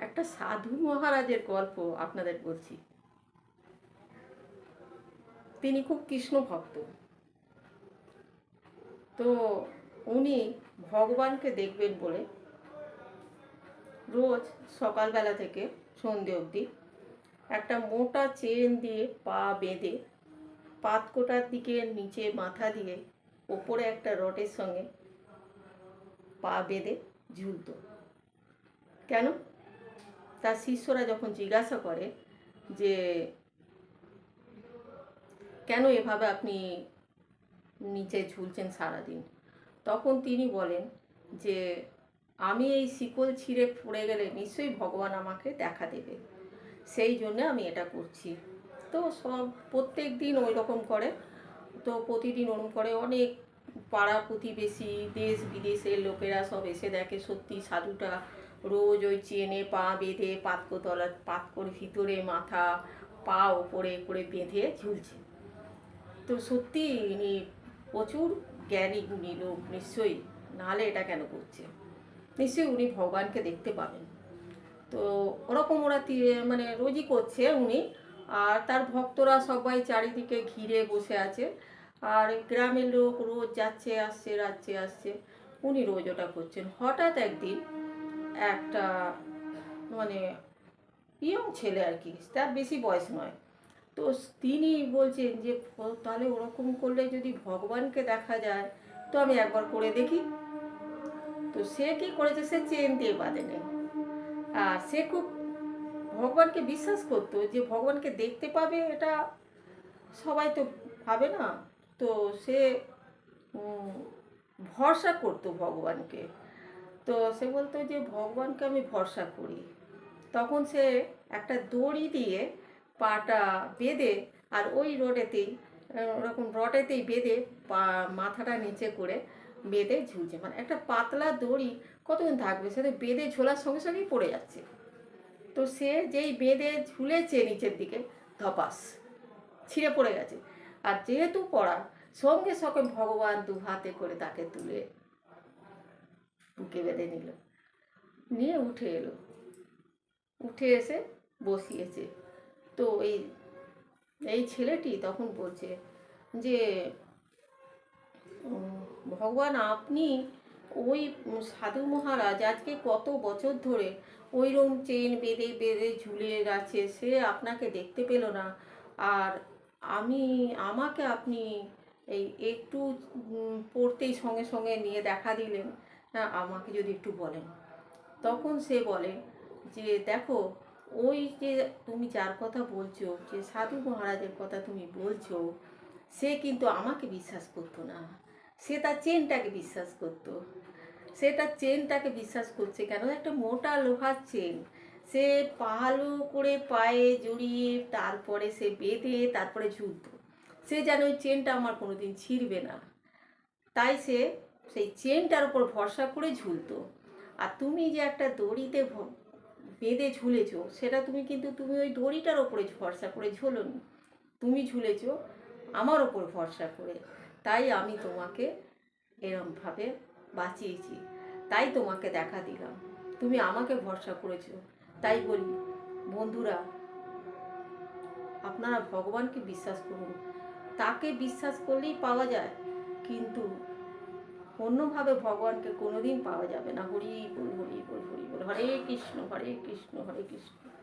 একটা সাধু মহারাজের গল্প আপনাদের বলছি। তিনি খুব কৃষ্ণ ভক্ত। তো উনি ভগবানকে দেখবেন বলে রোজ সকালবেলা থেকে সন্ধে অবধি একটা মোটা চেন দিয়ে পা বেঁধে পাতকোটার দিকে, নিচে মাথা দিয়ে ওপরে একটা রডের সঙ্গে পা বেঁধে ঝুলতো। কেন? তার শিষ্যরা যখন জিজ্ঞাসা করে যে, কেন এভাবে আপনি নিচে ঝুলছেন সারাদিন? তখন তিনি বলেন যে, আমি এই শিকল ছিঁড়ে পড়ে গেলে নিশ্চয়ই ভগবান আমাকে দেখা দেবে। সেই জন্য আমি এটা করছি। তো সব প্রত্যেক দিন ওই রকম করে। তো প্রতিদিন ওরকম করে অনেক পাড়া প্রতিবেশী, দেশ বিদেশের লোকেরা সব এসে দেখে সত্যি সাধুটা রোজ ওই চেনে পা বেঁধে পাতকোতলা, পাতকোর ভিতরে মাথা, পা ওপরে করে বেঁধে ঝুলছে। তো সত্যি ইনি প্রচুর জ্ঞানী, গুণী লোক, নিশ্চয়ই। নাহলে এটা কেন করছে? নিশ্চয়ই উনি ভগবানকে দেখতে পাবেন। তো ওরকম ওরা মানে রোজই করছে উনি। আর তার ভক্তরা সবাই চারিদিকে ঘিরে বসে আছে। আর গ্রামের লোক রোজ যাচ্ছে, আসছে যাচ্ছে আসছে। উনি রোজ ওটা করছেন। হঠাৎ একদিন একটা মানে ইয়ং ছেলে আর কি, তার বেশি বয়স নয়। তো তিনি বলছেন যে তাহলে ওরকম করলে যদি ভগবানকে দেখা যায়, তো আমি একবার করে দেখি। তো সে কি করেছে? সে চেন দিয়ে নেই আর সে খুব ভগবানকে বিশ্বাস করতো যে, ভগবানকে দেখতে পাবে, এটা সবাই তো ভাবে না। তো সে ভরসা করতো ভগবানকে। তো সে বলতো যে ভগবানকে আমি ভরসা করি। তখন সে একটা দড়ি দিয়ে পাটা বেঁধে আর ওই রোডেতেই, ওরকম রটেতেই বেঁধে পা, মাথাটা নিচে করে বেঁধে ঝুলছে। মানে একটা পাতলা দড়ি কতক্ষণ থাকবে? সেটা বেঁধে ঝোলার সঙ্গে সঙ্গেই পড়ে যাচ্ছে। তো সে যেই বেঁধে ঝুলেছে নিচের দিকে, ধপাস, ছিঁড়ে পড়ে গেছে। আর যেহেতু পড়া, সঙ্গে সঙ্গে ভগবান দু হাতে করে তাকে তুলে বুকে বেঁধে নিল। নিয়ে উঠে এলো। উঠে এসে বসিয়েছে। তো এই এই ছেলেটি তখন বলছে যে ভগবান আপনি ওই সাধু মহারাজ আজকে কত বছর ধরে ওই রকম চেন বেঁধে বেঁধে ঝুলে আছে, সে আপনাকে দেখতে পেল না। আর আমি, আমাকে আপনি এই একটু পড়তেই সঙ্গে সঙ্গে নিয়ে দেখা দিলেন। আমাকে যদি একটু বলেন। তখন সে বলে যে, দেখো, ওই যে তুমি যার কথা বলছো, যে সাধু মহারাজের কথা তুমি বলছো, সে কিন্তু আমাকে বিশ্বাস করতো না। সে তার চেনটাকে বিশ্বাস করতো। সে তার চেনটাকে বিশ্বাস করছে কেন? একটা মোটা লোহার চেন। সে পালো করে পায়ে জড়িয়ে তারপরে সে বেঁধে তারপরে ঝুলতো। সে যেন ওই চেনটা আমার কোনোদিন ছিঁড়বে না। তাই সে সেই চেনটার উপর ভরসা করে ঝুলতো। আর তুমি যে একটা দড়িতে বেঁধে ঝুলেছ, সেটা তুমি কিন্তু তুমি ওই দড়িটার ওপরে ভরসা করে ঝোলোনি। তুমি ঝুলেছ, আমার ওপর ভরসা করে। তাই আমি তোমাকে এরমভাবে বাঁচিয়েছি। তাই তোমাকে দেখা দিলাম। তুমি আমাকে ভরসা করেছ। তাই বলি, বন্ধুরা, আপনারা ভগবানকে বিশ্বাস করুন। তাকে বিশ্বাস করলেই পাওয়া যায়, কিন্তু অন্যভাবে ভগবানকে কোনোদিন পাওয়া যাবে না। হরি বল হরি বল হরি বল। হরে কৃষ্ণ হরে কৃষ্ণ হরে কৃষ্ণ।